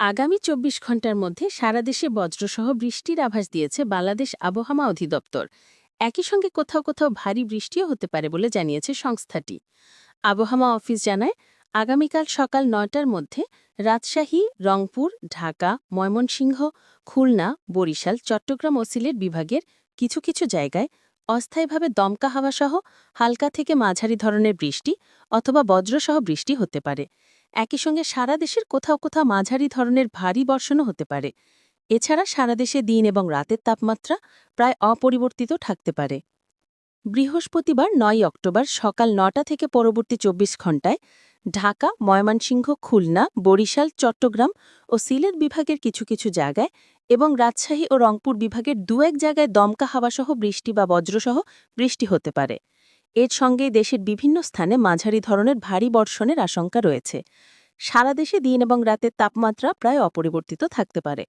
আগামী চব্বিশ ঘণ্টার মধ্যে সারা দেশে বজ্রসহ বৃষ্টির আভাস দিয়েছে বাংলাদেশ আবহাওয়া অধিদপ্তর। একই সঙ্গে কোথাও কোথাও ভারী বৃষ্টিও হতে পারে বলে জানিয়েছে সংস্থাটি। আবহাওয়া অফিস জানায়, আগামীকাল সকাল নয়টার মধ্যে রাজশাহী, রংপুর, ঢাকা, ময়মনসিংহ, খুলনা, বরিশাল, চট্টগ্রাম ও সিলেট বিভাগের কিছু কিছু জায়গায় অস্থায়ীভাবে দমকা হাওয়াসহ হালকা থেকে মাঝারি ধরনের বৃষ্টি অথবা বজ্রসহ বৃষ্টি হতে পারে। একই সঙ্গে সারা দেশের কোথাও কোথাও মাঝারি ধরনের ভারী বর্ষণও হতে পারে। এছাড়া সারা দেশে দিন এবং রাতের তাপমাত্রা প্রায় অপরিবর্তিত থাকতে পারে। বৃহস্পতিবার নয় অক্টোবর সকাল নটা থেকে পরবর্তী চব্বিশ ঘণ্টায় ঢাকা, ময়মনসিংহ, খুলনা, বরিশাল, চট্টগ্রাম ও সিলেট বিভাগের কিছু কিছু জায়গায় এবং রাজশাহী ও রংপুর বিভাগের দু এক জায়গায় দমকা হাওয়াসহ বৃষ্টি বা বজ্রসহ বৃষ্টি হতে পারে। এর সঙ্গেই দেশের বিভিন্ন স্থানে মাঝারি ধরনের ভারী বর্ষণের আশঙ্কা রয়েছে। সারা দেশে দিন এবং রাতের তাপমাত্রা প্রায় অপরিবর্তিত থাকতে পারে।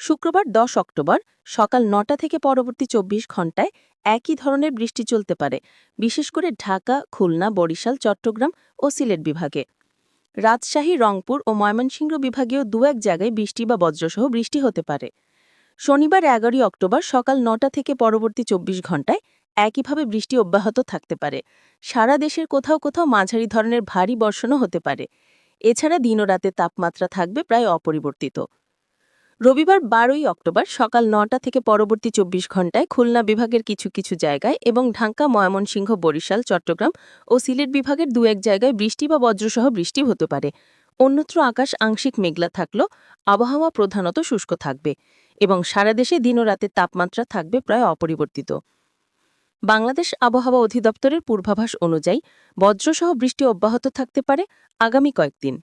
শুক্রবার দশ অক্টোবর, সকাল নটা থেকে পরবর্তী চব্বিশ ঘণ্টায় একই ধরনের বৃষ্টি চলতে পারে, বিশেষ করে ঢাকা, খুলনা, বরিশাল, চট্টগ্রাম ও সিলেট বিভাগে। রাজশাহী, রংপুর ও ময়মনসিংহ বিভাগেও দু এক জায়গায় বৃষ্টি বা বজ্রসহ বৃষ্টি হতে পারে। শনিবার এগারোই অক্টোবর সকাল নটা থেকে পরবর্তী চব্বিশ ঘণ্টায় একইভাবে বৃষ্টি অব্যাহত থাকতে পারে। সারা দেশের কোথাও কোথাও মাঝারি ধরনের ভারী বর্ষণও হতে পারে। এছাড়া দিন ও রাতের তাপমাত্রা থাকবে প্রায় অপরিবর্তিত। রবিবার বারোই অক্টোবর সকাল নটা থেকে পরবর্তী চব্বিশ ঘণ্টায় খুলনা বিভাগের কিছু কিছু জায়গায় এবং ঢাকা, ময়মনসিংহ, বরিশাল, চট্টগ্রাম ও সিলেট বিভাগের দু এক জায়গায় বৃষ্টি বা বজ্রসহ বৃষ্টি হতে পারে। অন্যত্র আকাশ আংশিক মেঘলা থাকলেও আবহাওয়া প্রধানত শুষ্ক থাকবে এবং সারা দেশে দিন ও রাতের তাপমাত্রা থাকবে প্রায় অপরিবর্তিত। বাংলাদেশ আবহাওয়া অধিদপ্তরের পূর্বাভাস অনুযায়ী বজ্রসহ বৃষ্টি অব্যাহত থাকতে পারে আগামী কয়েকদিন।